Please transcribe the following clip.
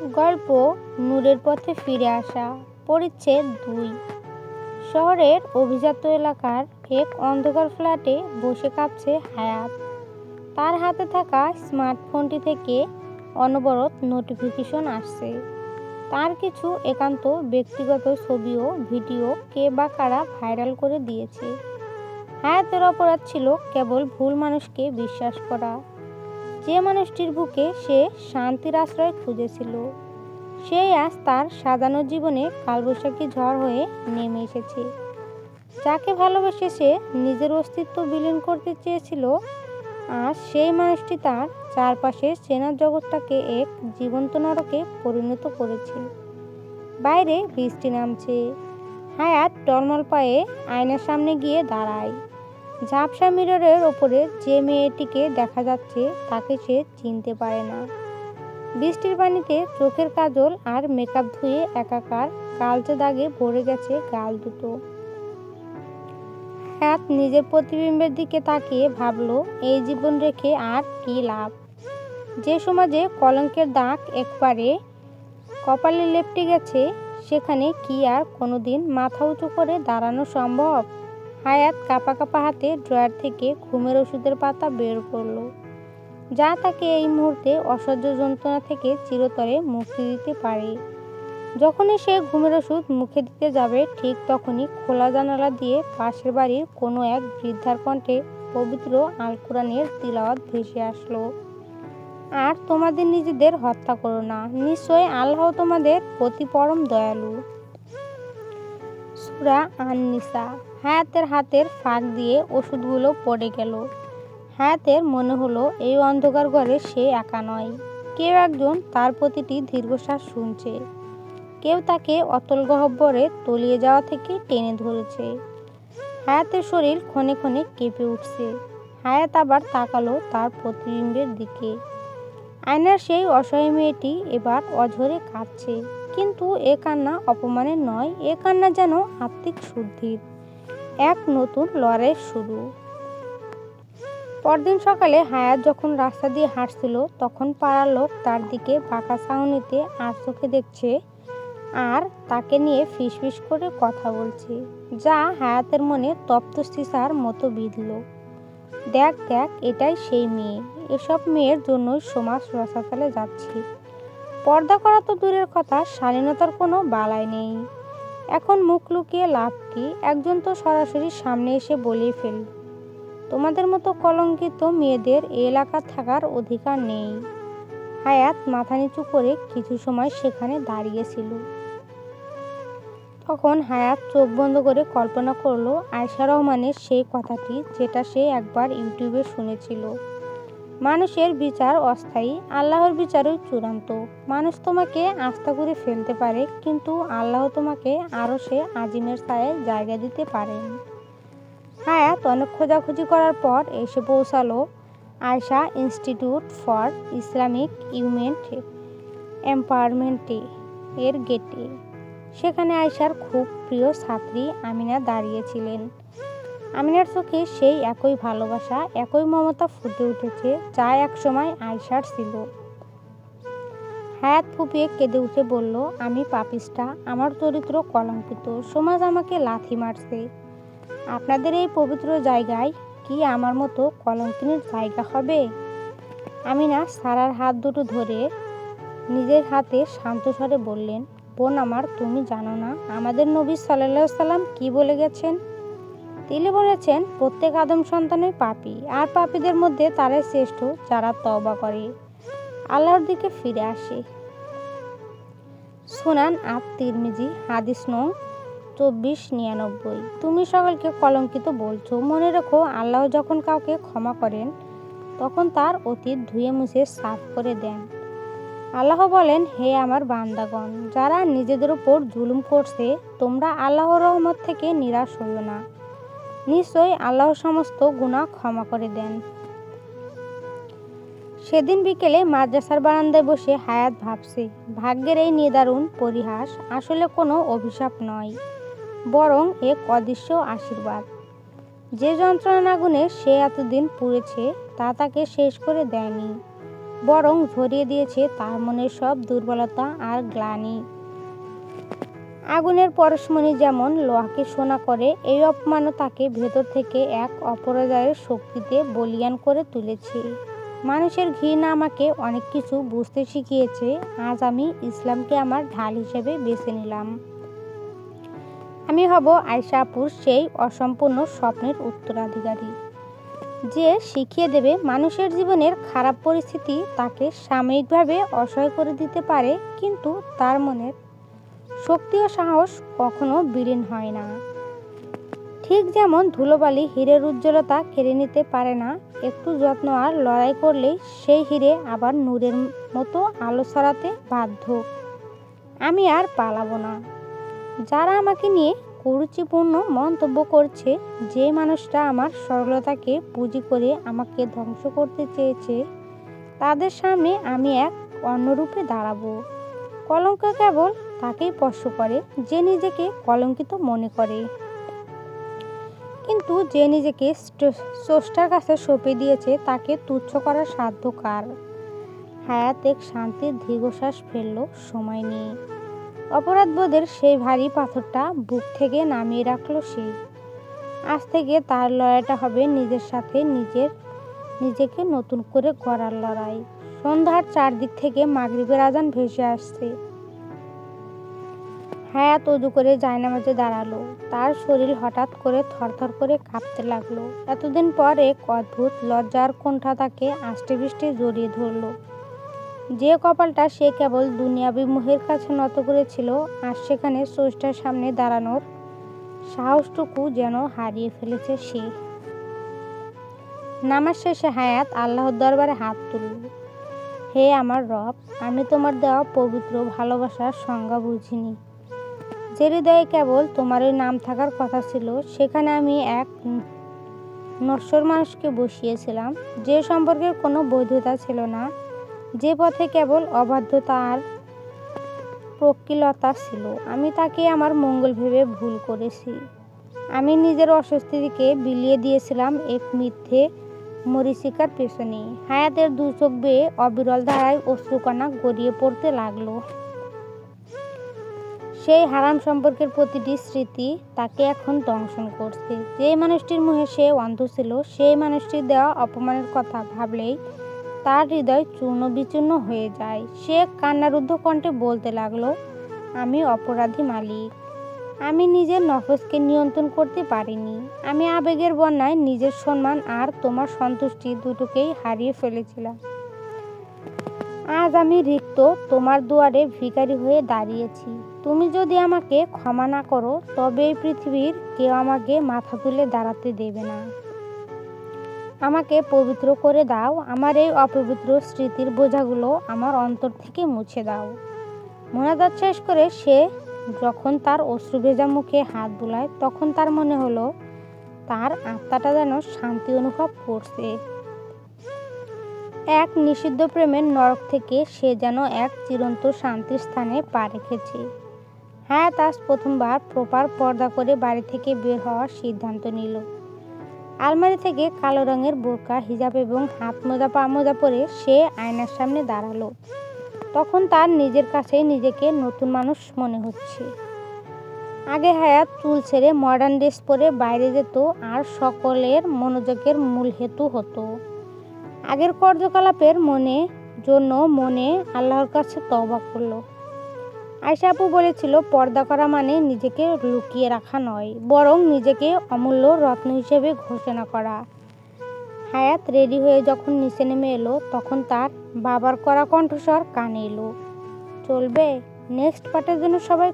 গল্প নূরের পথে ফিরে আসা, পরিচ্ছেদ দুই। শহরের অভিজাত এলাকার এক অন্ধকার ফ্ল্যাটে বসে কাঁপছে হায়াত। তার হাতে থাকা স্মার্টফোনটি থেকে অনবরত নোটিফিকেশন আসছে। তার কিছু একান্ত ব্যক্তিগত ছবি ও ভিডিও কে বা কারা ভাইরাল করে দিয়েছে। হায়াতের অপরাধ ছিল কেবল ভুল মানুষকে বিশ্বাস করা। যে মানুষটির বুকে সে শান্তির আশ্রয় খুঁজেছিল, সেই আজ তার সাজানো জীবনে কালবৈশাখী ঝড় হয়ে নেমে এসেছে। যাকে ভালোবেসে সে নিজের অস্তিত্ব বিলীন করতে চেয়েছিল, আজ সেই মানুষটি তার চারপাশে চেনার জগৎটাকে এক জীবন্ত নরকে পরিণত করেছে। বাইরে বৃষ্টি নামছে। হায়াত টলমল পায়ে আয়নার সামনে গিয়ে দাঁড়ায়। ঝাপসা মিররের ওপরে যে মেয়েটিকে দেখা যাচ্ছে, তাকে সে চিনতে পারে না। বৃষ্টির পানিতে চোখের কাজল আর মেকআপ ধুয়ে একাকার কালচে দাগে ভরে গেছে গাল দুটো। হায়াত নিজের প্রতিবিম্বের দিকে তাকিয়ে ভাবলো, এই জীবন রেখে আর কি লাভ? যে সমাজে কলঙ্কের দাগ একবারে কপালে লেপটে গেছে, সেখানে কি আর কোনোদিন মাথা উঁচু করে দাঁড়ানো সম্ভব? হায়াত কাপা কাপা হাতে ড্রয়ার থেকে ঘুমের ওষুধের পাতা বের করল। যা তাকে এই মুহূর্তে অসহ্য যন্ত্রণা থেকে চিরতরে মুক্তি দিতে পারে। যখনই সে ঘুমের ওষুধ মুখে দিতে যাবে, ঠিক তখনই খোলা জানালা দিয়ে পাশের বাড়ির কোনো এক বৃদ্ধার কণ্ঠে পবিত্র আল কোরআনের তিলাওয়াত ভেসে আসলো। আর তোমাদের নিজেদের হত্যা করো না। নিশ্চয় আল্লাহ তোমাদের প্রতি পরম দয়ালু। সুরা আননিসা হায়াতের হাতের ফাঁক দিয়ে ওষুধগুলো পড়ে গেল। হায়াতের মনে হলো, এই অন্ধকার ঘরে সে একা নয়। কেউ একজন তার প্রতিটি দীর্ঘশ্বাস শুনছে। কেউ তাকে অতল গহব্বরে তলিয়ে যাওয়া থেকে টেনে ধরেছে। হায়াতের শরীর ক্ষণে ক্ষণে কেঁপে উঠছে। হায়াত আবার তাকালো তার প্রতিবিম্বের দিকে। আয়নার সেই অসহায় মেয়েটি এবার অঝরে কাঁদছে। কিন্তু এ কান্না অপমানের নয়, এ কান্না যেন আত্মিক শুদ্ধির। এক নতুন লড়াইয়ের শুরু। পরদিন সকালে হায়াত যখন রাস্তা দিয়ে হাঁটছিল, তখন পাড়ার লোক তার দিকে বাঁকা ছাউনিতে আর চোখে দেখছে আর তাকে নিয়ে ফিসফিস করে কথা বলছে, যা হায়াতের মনে তপ্ত সিসার মতো বিঁধল। দেখ দেখ, এটাই সেই মেয়ে। এসব মেয়ের জন্যই সমাজ রসাতলে যাচ্ছে। পর্দা করা তো দূরের কথা, শালীনতার কোনো বালাই নেই। এখন মুখ লুকিয়ে লাভ কি? একজন তো সরাসরি সামনে এসে বলেই ফেল। তোমাদের মতো কলঙ্কিত মেয়েদের এ এলাকা থাকার অধিকার নেই। হায়াত মাথা নিচু করে কিছু সময় সেখানে দাঁড়িয়েছিল তখন হায়াত চোখ বন্ধ করে কল্পনা করল আয়সা রহমানের সেই কথাটি, যেটা সে একবার ইউটিউবে শুনেছিল। মানুষের বিচার অস্থায়ী, আল্লাহর বিচারও চূড়ান্ত। মানুষ তোমাকে আস্থা করে ফেলতে পারে, কিন্তু আল্লাহ তোমাকে আরও সে আজিমের ছায়ায় জায়গা দিতে পারেন হায়াত অনেক খোঁজাখুঁজি করার পর এসে পৌঁছালো Ayesha institute for Islamic women এম্পাওয়ারমেন্টে, এর গেটে। সেখানে আয়সার খুব প্রিয় ছাত্রী আমিনা দাঁড়িয়েছিলেন আমিনার চোখে সেই একই ভালোবাসা, একই মমতা ফুটে উঠেছে যা একসময় আয়সার ছিল। হায়াত ফুপিয়ে কেঁদে উঠে বলল, আমি পাপিস্টা আমার চরিত্র কলঙ্কিত, সমাজ আমাকে লাথি মারছে। আপনাদের এই পবিত্র জায়গায় কি আমার মতো কলঙ্কিনীর জায়গা হবে? আমি না সারার হাত দুটো ধরে নিজের হাতে শান্ত স্বরে বললেন, বোন আমার, তুমি জানো না, আমাদের নবী সাল্লাহ সাল্লাম কি বলে গেছেন? তিনি বলেছেন, প্রত্যেক আদম সন্তানই পাপি, আর পাপীদের মধ্যে তারাই শ্রেষ্ঠ যারা তবা করে। আল্লাহর দিকে ফিরে আসে। সুনান আত তিরমিজি, হাদিস নং চব্বিশ নিরানব্বই। তুমি সকলকে কলঙ্কিত বলছো। মনে রেখো, আল্লাহ যখন কাউকে ক্ষমা করেন, তখন তার অতীত ধুয়ে মুছে সাফ করে দেন। আল্লাহ বলেন, হে আমার বান্দাগণ, যারা নিজেদের উপর জুলুম করছে, তোমরা আল্লাহর রহমত থেকে নিরাশ হইও না। নিশ্চয়ই আল্লাহ সমস্ত গুণা ক্ষমা করে দেন। সেদিন বিকেলে মাদ্রাসার বারান্দায় বসে হায়াত ভাবছে, ভাগ্যের এই নিদারুণ পরিহাস আসলে কোনো অভিশাপ নয়, বরং এক অদৃশ্য আশীর্বাদ। যে যন্ত্রণা আগুনে সে এতদিন পুড়েছে, তা তাকে শেষ করে দেয়নি, বরং ঝরিয়ে দিয়েছে তার মনের সব দুর্বলতা আর গ্লানি। আগুনের পরশমণি যেমন লোহাকে সোনা করে, এই অপমানও তাকে ভেতর থেকে এক অপরাজয়ের শক্তিতে বলিয়ান করে তুলেছে। মানুষের ঘৃণা আমাকে অনেক কিছু বুঝতে শিখিয়েছে, আজ আমি ইসলামকে আমার ঢাল হিসেবে বেছে নিলাম। আমি হব আয়সাপুর সেই অসম্পূর্ণ স্বপ্নের উত্তরাধিকারী। যে শিখিয়ে দেবে মানুষের জীবনের খারাপ পরিস্থিতি, তাকে সাময়িকভাবে অসহায় করে দিতে পারে, কিন্তু তার মনের শক্তি ও সাহস কখনো বিলীন হয় না। ঠিক যেমন ধুলোবালি হীরের উজ্জ্বলতা কেড়ে নিতে পারে না, একটু যত্ন আর লড়াই করলেই সেই হিরে আবার নূরের মতো আলো ছড়াতে বাধ্য। আমি আর পালাবো না। যারা আমাকে নিয়ে কুরুচিপূর্ণ মন্তব্য করছে, যে মানুষটা আমার সরলতাকে পুঁজি করে আমাকে ধ্বংস করতে চেয়েছে, তাদের সামনে আমি এক অন্যরূপে দাঁড়াবো। কলঙ্ক কেবল তাকেই স্পর্শ করে যে নিজেকে কলঙ্কিত মনে করে। কিন্তু যে নিজেকে স্রষ্টার কাছে সঁপে দিয়েছে, তাকে তুচ্ছ করার সাধ্য কার? হায়াত এক শান্তির দীর্ঘশ্বাস ফেলল, সময় নিয়ে অপরাধবোধের সেই ভারী পাথরটা বুক থেকে নামিয়ে রাখল সে। আজ থেকে তার লড়াইটা হবে নিজের সাথে নিজের, নিজেকে নতুন করে গড়ার লড়াই। সন্ধ্যার চারদিক থেকে মাগরিবের আজান ভেসে আসছে। হায়াত উজু করে জায়নামাজে দাঁড়াল। তার শরীর হঠাৎ করে থরথর করে কাঁপতে লাগল। এতদিন পর এক অদ্ভুত লজ্জার কোণঠা তাকে আষ্টে বৃষ্টি জড়িয়ে ধরলো। যে কপালটা সে কেবল দুনিয়াবি মুহের কাছে নত করেছিল, আর সেখানে স্রষ্টার সামনে দাঁড়ানোর সাহসটুকু যেন হারিয়ে ফেলেছে সে। নামাজ শেষে হায়াত আল্লাহর দরবারে হাত তুলল। হে আমার রব, আমি তোমার দেওয়া পবিত্র ভালোবাসার সংজ্ঞা বুঝিনি। যে হৃদয়ে কেবল তোমারই নাম থাকার কথা ছিল। সেখানে আমি এক নশ্বর মানুষকে বসিয়েছিলাম। যে সম্পর্কে কোনো বৈধতা ছিল না। যে পথে কেবল অবাধ্যতা আর প্রকৃলতা ছিল। আমি তাকে আমার মঙ্গল ভেবে ভুল করেছি। আমি নিজের অস্বস্তিকে বিলিয়ে দিয়েছিলাম এক মিথ্যে মরিচিকার পেছনে। হায়াতের দু চোখ বেয়ে অবিরল ধারায় অশ্রুকণা গড়িয়ে পড়তে লাগল। সেই হারাম সম্পর্কের প্রতিটি স্মৃতি তাকে এখন দংশন করছে। যে মানুষটির মুখে সে অন্ধ ছিল, সেই মানুষটির দেওয়া অপমানের কথা ভাবলেই তার হৃদয় চূর্ণ বিচূর্ণ হয়ে যায়। সে কান্নারুদ্ধ কণ্ঠে বলতে লাগল, আমি অপরাধী মালিক। আমি নিজের নফসকে নিয়ন্ত্রণ করতে পারিনি। আমি আবেগের বন্যায় নিজের সম্মান আর তোমার সন্তুষ্টি দুটোকেই হারিয়ে ফেলেছিলাম। আজ আমি রিক্ত তোমার দুয়ারে ভিখারি হয়ে দাঁড়িয়েছি। তুমি যদি আমাকে ক্ষমা না করো, তবে এই পৃথিবীর কেউ আমাকে মাথা তুলে দাঁড়াতে দেবে না। আমাকে পবিত্র করে দাও, আমার এই অপবিত্র স্মৃতির বোঝাগুলো আমার অন্তর থেকে মুছে দাও। মোনাজাত শেষ করে সে যখন তার অশ্রু ভেজা মুখে হাত বুলায়, তখন তার মনে হলো, তার আত্মাটা যেন শান্তি অনুভব করছে। এক নিষিদ্ধ প্রেমের নরক থেকে সে যেন এক চিরন্ত শান্তির স্থানে পা রেখেছে। হ্যাঁ তাজ প্রথমবার প্রপার পর্দা করে বাড়ি থেকে বের হওয়ার সিদ্ধান্ত নিল। আলমারি থেকে কালো রঙের বোরকা, হিজাব এবং হাত মোজা, পা মোজা পরে সে আয়নার সামনে দাঁড়াল। তখন তার নিজের কাছে নিজেকে নতুন মানুষ মনে হচ্ছে। আগে হায়াত চুল ছেড়ে মডার্ন ড্রেস পরে বাইরে যেত, আর সকলের মনোযোগের মূল হেতু হতো। আগের কার্যকলাপের মনে, জন্য মনে আল্লাহর কাছে তওবা করল। আয়সা আপু বলেছিল, পর্দা করা মানে নিজেকে লুকিয়ে রাখা নয়, বরং নিজেকে অমূল্য রত্ন হিসেবে ঘোষণা করা। হায়াত রেডি হয়ে যখন নিচে নেমে এলো, তখন তার বাবার করা কণ্ঠস্বর কানে এলো। চলবে, নেক্সট পার্টের জন্য সবাই